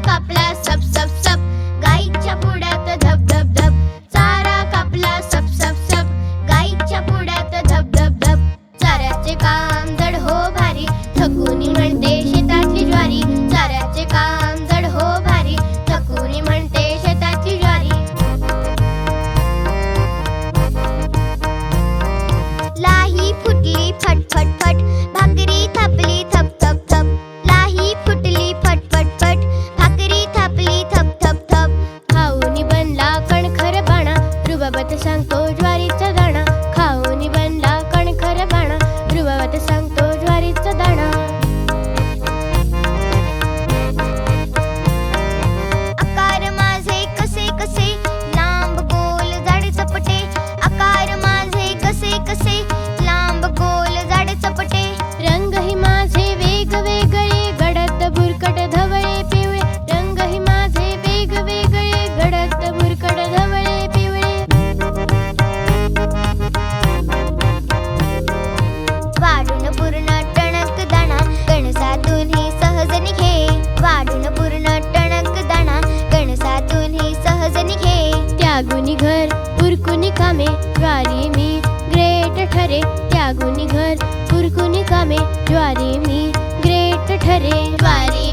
papá plaza. लागुनी घर पुरकुनी कामे ज्वारी मी ग्रेट ठरे त्यागुनी घर पुरकुनी कामे ज्वारी मी ग्रेट ठरे वारी